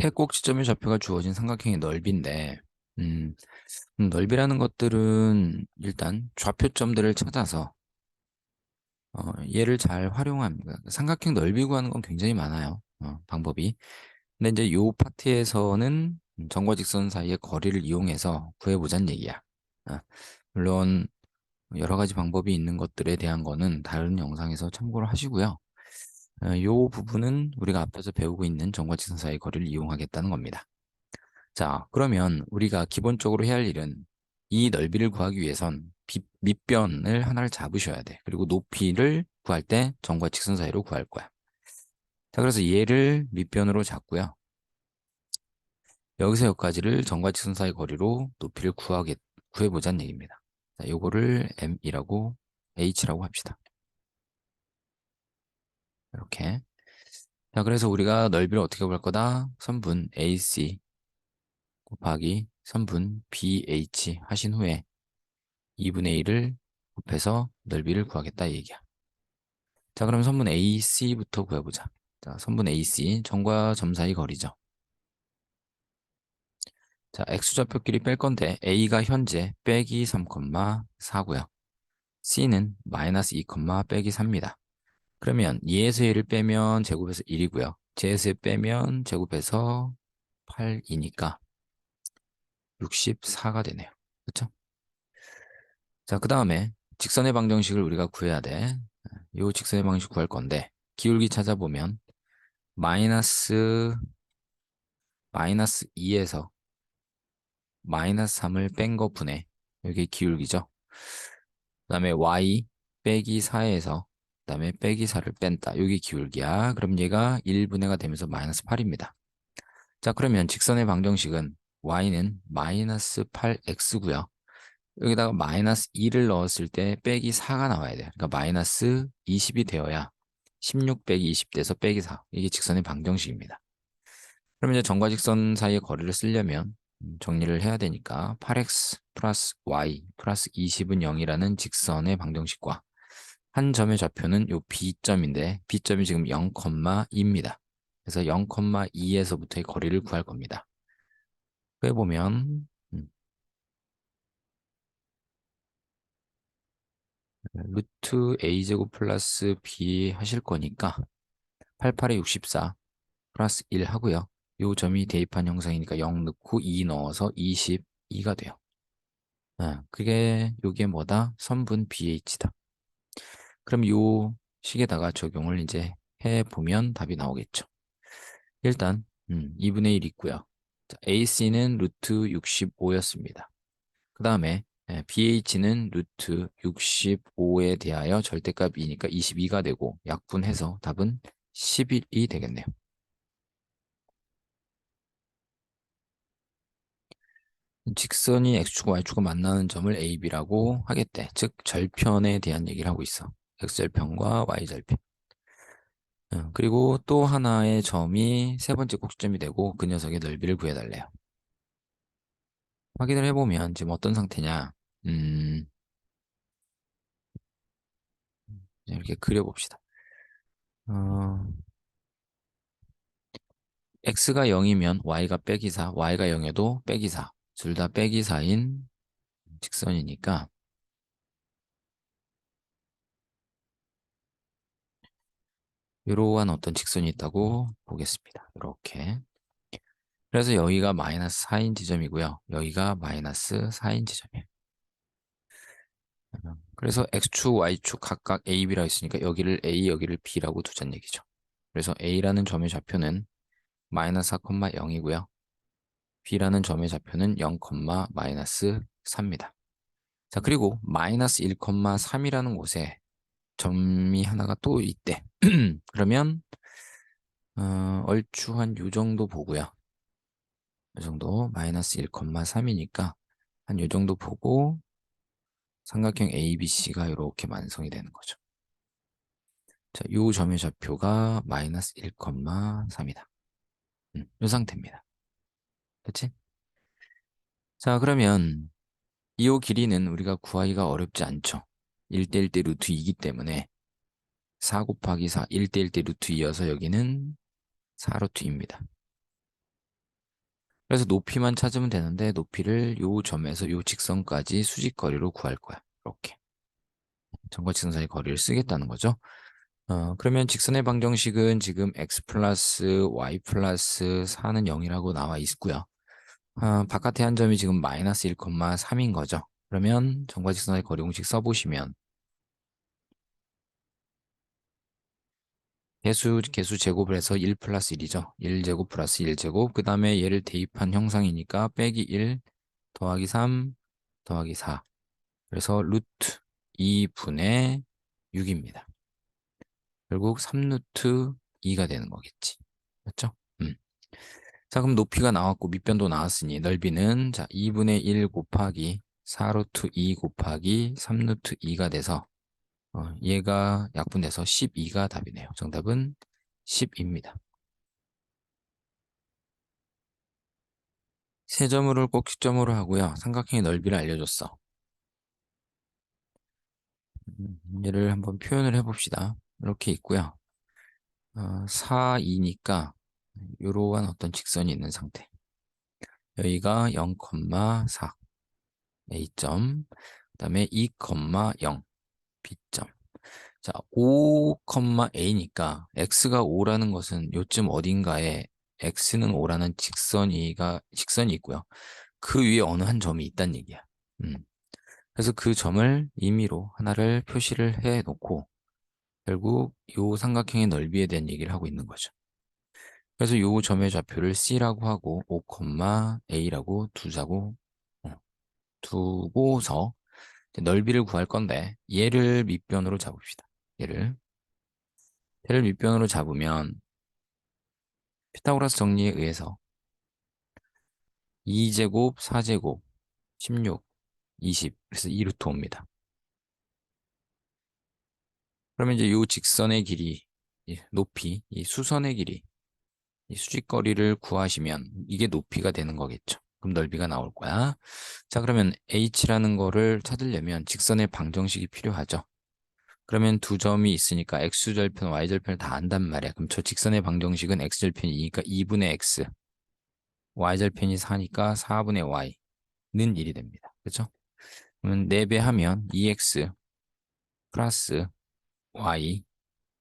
세 꼭지점의 좌표가 주어진 삼각형의 넓이인데, 음, 음, 넓이라는 것들은 일단 좌표점들을 찾아서 어, 얘를 잘 활용합니다. 삼각형 넓이 구하는 건 굉장히 많아요. 어, 방법이. 근데 이제 요 파트에서는 점과 직선 사이의 거리를 이용해서 구해보자는 얘기야. 어, 물론 여러 가지 방법이 있는 것들에 대한 거는 다른 영상에서 참고를 하시고요. 어, 요 부분은 우리가 앞에서 배우고 있는 점과 직선 사이의 거리를 이용하겠다는 겁니다. 자, 그러면 우리가 기본적으로 해야 할 일은 이 넓이를 구하기 위해선 빗, 밑변을 하나를 잡으셔야 돼. 그리고 높이를 구할 때 점과 직선 사이로 구할 거야. 자, 그래서 얘를 밑변으로 잡고요. 여기서 여기까지를 점과 직선 사이 거리로 높이를 구하게, 구해보자는 얘기입니다. 자, 요거를 M이라고 H라고 합시다. 이렇게. 자, 그래서 우리가 넓이를 어떻게 구할 거다? 선분 AC 곱하기 선분 BH 하신 후에 2분의 1을 곱해서 넓이를 구하겠다 이 얘기야. 자, 그럼 선분 AC부터 구해보자. 자, 선분 AC, 점과 점 사이 거리죠. 자, x좌표끼리 뺄 건데 a가 현재 빼기 3,4고요. c는 마이너스 2, 빼기 3입니다. 그러면 2에서 1을 빼면 제곱해서 1이고요. 제에서 빼면 제곱해서 8이니까 64가 되네요. 그렇죠? 자, 그 다음에 직선의 방정식을 우리가 구해야 돼. 이 직선의 방식 구할 건데 기울기 찾아보면 마이너스 마이너스 2에서 마이너스 3을 뺀 거 분해 여기 기울기죠. 그 다음에 y 빼기 4에서 그 다음에 빼기 4를 뺀다. 여기 기울기야. 그럼 얘가 1분해가 되면서 마이너스 8입니다. 자 그러면 직선의 방정식은 y는 마이너스 8x고요. 여기다가 마이너스 2를 넣었을 때 빼기 4가 나와야 돼요. 그러니까 마이너스 20이 되어야 16 빼기 20 돼서 빼기 4. 이게 직선의 방정식입니다. 그러면 이제 점과 직선 사이의 거리를 쓰려면 음, 정리를 해야 되니까 8x 플러스 y 플러스 20은 0이라는 직선의 방정식과 한 점의 좌표는 요 B점인데 B점이 지금 0,2입니다. 그래서 0,2에서부터의 거리를 구할 겁니다. 해보면 음. 루트 a제곱 플러스 b 하실 거니까 88에 64 플러스 1 하고요. 요 점이 대입한 형상이니까 0 넣고 2 넣어서 22가 돼요. 아, 그게 요게 뭐다? 선분 BH다. 그럼 요 식에다가 적용을 이제 해보면 답이 나오겠죠. 일단 음, 2분의 1 있고요. 자, AC는 루트 65였습니다. 그 다음에 BH는 루트 65에 대하여 절대값이니까 22가 되고 약분해서 답은 11이 되겠네요. 직선이 x축과 y축과 만나는 점을 AB라고 하겠대. 즉 절편에 대한 얘기를 하고 있어. X절편과 y절편. 어, 그리고 또 하나의 점이 세 번째 꼭지점이 되고 그 녀석의 넓이를 구해달래요. 확인을 해보면 지금 어떤 상태냐. 음, 이렇게 그려봅시다. 어, x가 0이면 y가 빼기 4, y가 0에도 빼기 4. 둘 다 빼기 4인 직선이니까 이러한 어떤 직선이 있다고 보겠습니다. 이렇게. 그래서 여기가 마이너스 4인 지점이고요. 여기가 마이너스 4인 지점이에요. 그래서 x축, y축 각각 a, b라고 있으니까 여기를 a, 여기를 b라고 두자는 얘기죠. 그래서 a라는 점의 좌표는 마이너스 4,0이고요. b라는 점의 좌표는 0, 마이너스 3입니다. 자, 그리고 마이너스 1,3이라는 곳에 점이 하나가 또 있대. 그러면 어, 얼추 한 요 정도 보고요. 이 정도 마이너스 1,3이니까 한 요 정도 보고 삼각형 ABC가 이렇게 완성이 되는 거죠. 자, 요 점의 좌표가 마이너스 1,3이다. 음, 요 상태입니다. 그치? 자, 그러면 이 길이는 우리가 구하기가 어렵지 않죠. 1대1대 루트 2이기 때문에 4 곱하기 4, 1대1대 루트 2여서 여기는 4루트 2입니다. 그래서 높이만 찾으면 되는데 높이를 요 점에서 요 직선까지 수직거리로 구할 거야. 이렇게. 점과 직선 사이 거리를 쓰겠다는 거죠. 어, 그러면 직선의 방정식은 지금 x 플러스 y 플러스 4는 0이라고 나와 있고요. 어, 바깥에 한 점이 지금 마이너스 1,3인 거죠. 그러면 점과 직선 사이 거리 공식 써보시면 개수, 개수 제곱을 해서 1 플러스 1이죠. 1제곱 플러스 1제곱. 그 다음에 얘를 대입한 형상이니까 빼기 1 더하기 3 더하기 4. 그래서 루트 2분의 6입니다. 결국 3루트 2가 되는 거겠지. 맞죠? 음. 자, 그럼 높이가 나왔고 밑변도 나왔으니 넓이는 자 2분의 1 곱하기 4루트 2 곱하기 3루트 2가 돼서 어, 얘가 약분돼서 12가 답이네요. 정답은 10입니다. 세 점으로를 꼭 시점으로 하고요. 삼각형의 넓이를 알려줬어. 음, 얘를 한번 표현을 해봅시다. 이렇게 있고요. 어, 4, 2니까 이러한 어떤 직선이 있는 상태. 여기가 0,4 A점, 그 다음에 2,0 B점. 자, 5,a니까 x가 5라는 것은 요쯤 어딘가에 x는 5라는 직선이가 직선이 있고요. 그 위에 어느 한 점이 있다는 얘기야. 음. 그래서 그 점을 임의로 하나를 표시를 해 놓고 결국 요 삼각형의 넓이에 대한 얘기를 하고 있는 거죠. 그래서 요 점의 좌표를 C라고 하고 5,a라고 두자고 어, 두고서 넓이를 구할 건데 얘를 밑변으로 잡읍시다. 얘를 얘를 밑변으로 잡으면 피타고라스 정리에 의해서 2제곱, 4제곱, 16, 20 그래서 2루트 옵니다. 그러면 이제 이 직선의 길이, 이 높이, 이 수선의 길이, 이 수직거리를 구하시면 이게 높이가 되는 거겠죠. 그럼 넓이가 나올 거야. 자, 그러면 h라는 거를 찾으려면 직선의 방정식이 필요하죠. 그러면 두 점이 있으니까 x절편, y절편을 다 안단 말이야. 그럼 저 직선의 방정식은 x절편이니까 2분의 x, y절편이 4니까 4분의 y는 1이 됩니다. 그렇죠? 그러면 4배 하면 2x 플러스 y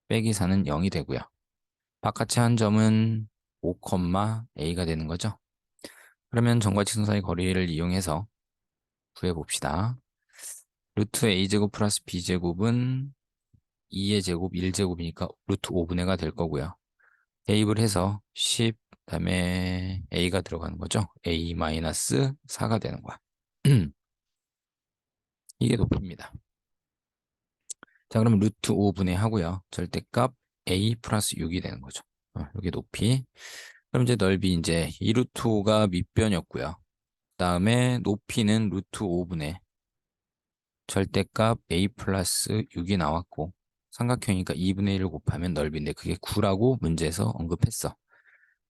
빼기 4는 0이 되고요. 바깥의 한 점은 5,a가 되는 거죠. 그러면 점과 직선 사이 거리를 이용해서 구해봅시다. 루트 a제곱 플러스 b제곱은 2의 제곱 1제곱이니까 루트 5분의 가 될 거고요. 대입을 해서 10 그다음에 a가 들어가는 거죠. a 마이너스 4가 되는 거야. 이게 높입니다. 자, 그러면 루트 5분의 하고요. 절대값 a 플러스 6이 되는 거죠. 어, 이게 높이. 그럼 이제 넓이 이제 2루트 5가 밑변이었고요. 그 다음에 높이는 루트 5분의 절대값 a 플러스 6이 나왔고 삼각형이니까 2분의 1을 곱하면 넓이인데 그게 9라고 문제에서 언급했어.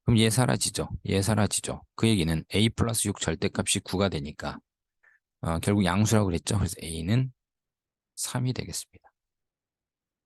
그럼 얘 사라지죠. 얘 사라지죠. 그 얘기는 a 플러스 6 절대값이 9가 되니까 어, 결국 양수라고 그랬죠. 그래서 a는 3이 되겠습니다.